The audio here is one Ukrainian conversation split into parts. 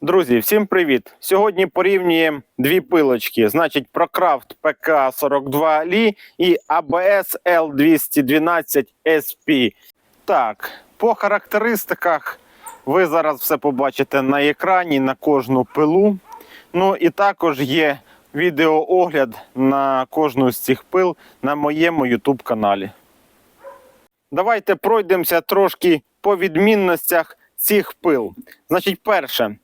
Друзі, всім привіт! Сьогодні порівнюємо дві пилочки. Значить, ProCraft PK42 Li і ABS L212 SP. Так, по характеристиках ви зараз все побачите на екрані на кожну пилу. Ну і також є відеоогляд на кожну з цих пил на моєму YouTube каналі. Давайте пройдемося трошки по відмінностях цих пил. Значить, перше,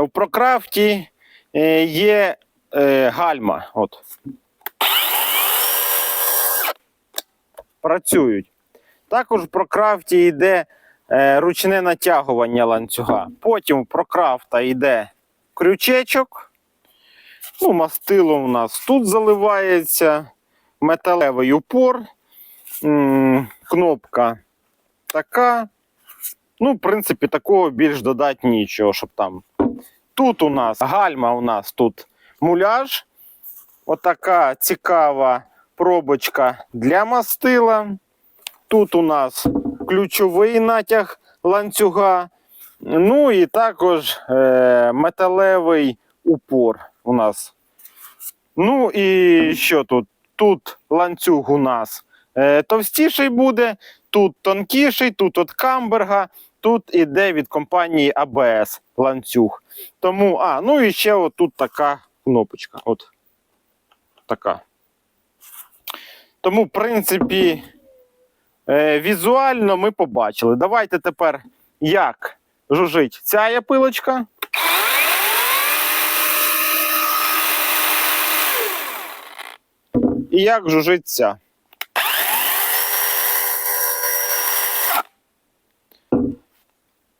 в прокрафті е, є е, гальма. От. Працюють. Також в прокрафті йде е, ручне натягування ланцюга. Потім в прокрафта йде крючечок. Ну, мастило у нас тут заливається, металевий упор, кнопка така. Ну, в принципі, такого більш додати нічого, щоб там. Тут у нас гальма, у нас тут муляж. Отака цікава пробочка для мастила. Тут у нас ключовий натяг ланцюга. Ну і також е, металевий упор у нас. Ну і що тут? Тут ланцюг у нас е, товстіший буде, тут тонкіший, тут от камберга, тут іде від компанії ABS ланцюг. Тому, а, ну і ще от тут така кнопочка. От така. Тому, в принципі, е, візуально ми побачили. Давайте тепер як жужить ця є пилочка. І як жужить ця.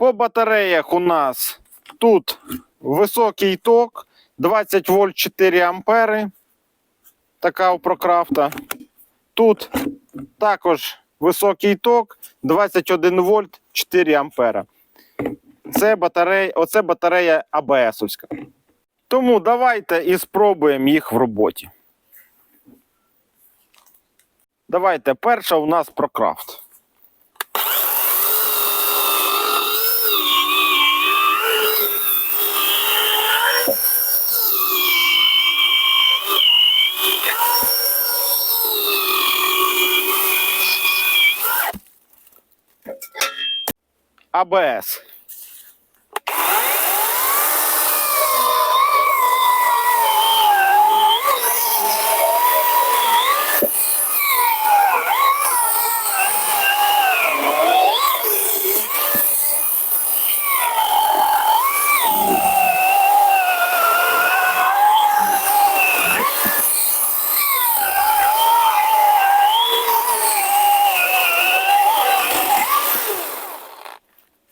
По батареях у нас тут високий ток 20 вольт 4 ампери. Така у прокрафта. Тут також високий ток 21 вольт 4 ампера. Це батарея, оце батарея АБСовська. Тому давайте і спробуємо їх в роботі. Давайте, перша у нас про АБС.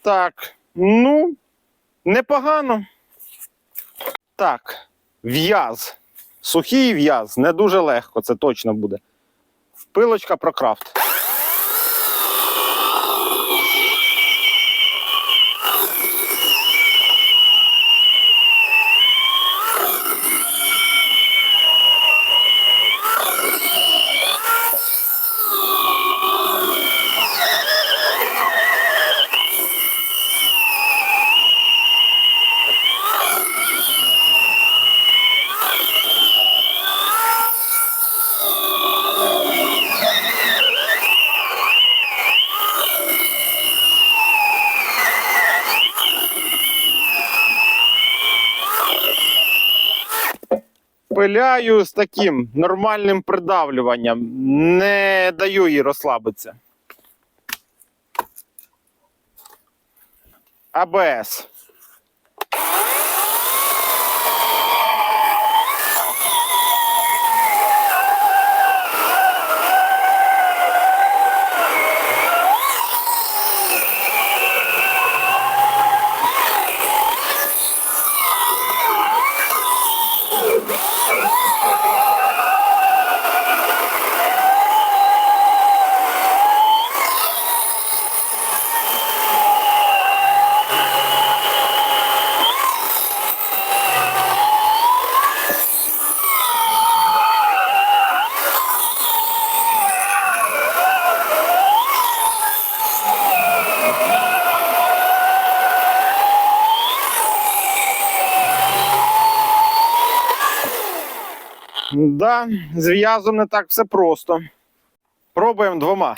Так, ну, непогано. Так, в'яз. Сухий в'яз, не дуже легко, це точно буде. Пилочка про крафт. Пиляю з таким нормальним придавлюванням. Не даю їй розслабитися. АБС. Да, з в'язом не так все просто. Пробуємо двома.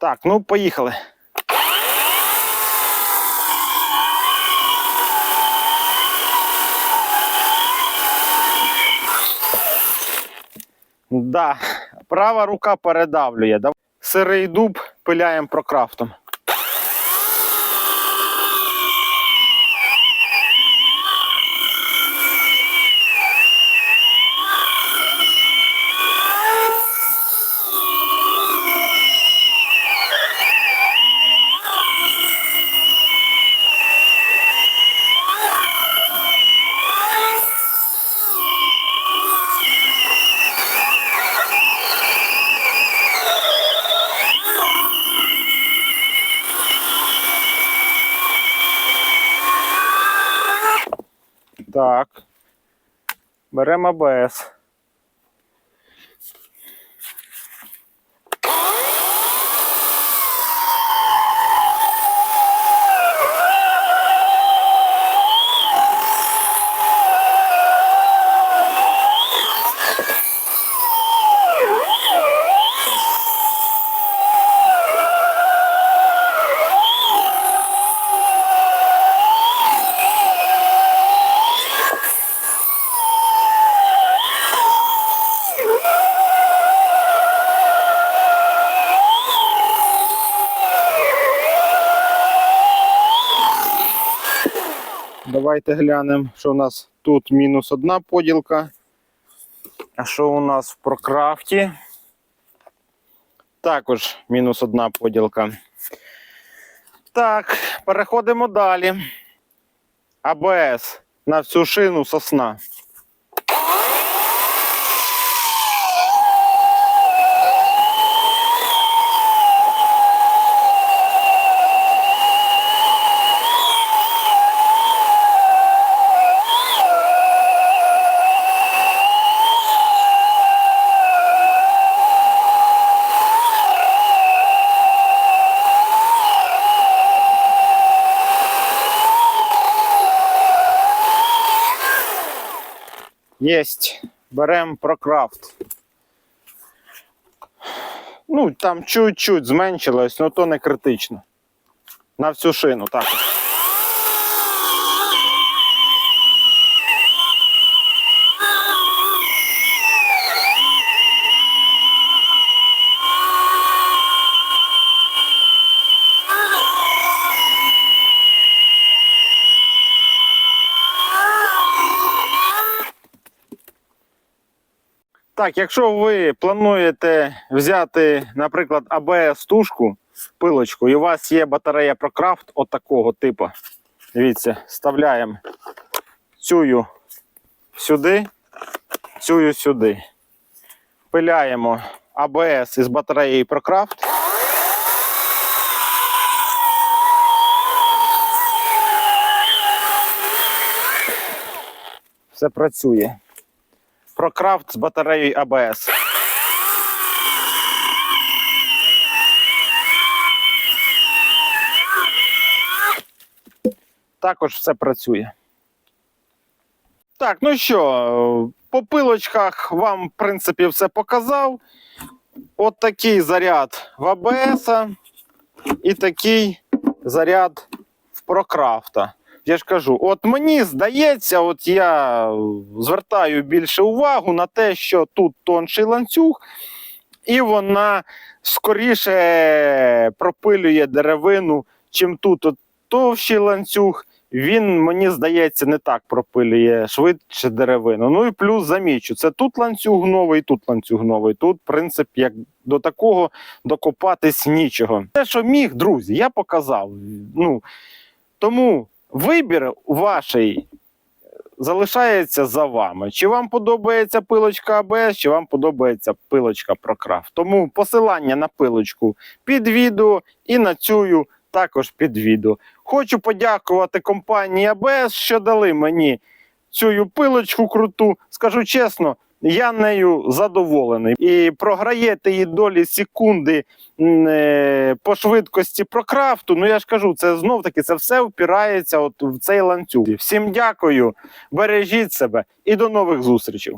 Так, ну поїхали. Да, права рука передавлює. Сирий дуб пиляємо прокрафтом. Так. Беремо АБС. Давайте глянемо, що у нас тут мінус одна поділка. А що у нас в прокрафті? Також мінус одна поділка. Так, переходимо далі. АБС на всю шину сосна. Єсть. Беремо прокрафт. Ну, там чуть-чуть зменшилось, але то не критично. На всю шину також. Так, якщо ви плануєте взяти, наприклад, АБС-тушку, пилочку, і у вас є батарея ProCraft от такого типу. Дивіться, вставляємо цю сюди, цю сюди. Пиляємо АБС із батареєю ProCraft. Все працює. ProCraft з батареєю ABS. Також все працює. Так, ну що, по пилочках вам, в принципі, все показав. От такий заряд в АБС і такий заряд в прокрафта. Я ж кажу, от мені здається, от я звертаю більше увагу на те, що тут тонший ланцюг, і вона скоріше пропилює деревину, чим тут от товщий ланцюг. Він, мені здається, не так пропилює швидше деревину. Ну і плюс замічу, це тут ланцюг новий, тут ланцюг новий. Тут, в принципі, як до такого докопатись нічого. Те, що міг, друзі, я показав. Ну, тому вибір ваший залишається за вами. Чи вам подобається пилочка АБС, чи вам подобається пилочка Прокрафт. Тому посилання на пилочку під відео і на цю також під відео. Хочу подякувати компанії АБС, що дали мені цю пилочку круту. Скажу чесно, Я нею задоволений. І програєте її долі секунди е, по швидкості прокрафту. Ну я ж кажу, це знов таки це все впирається от в цей ланцюг. Всім дякую, бережіть себе і до нових зустрічей.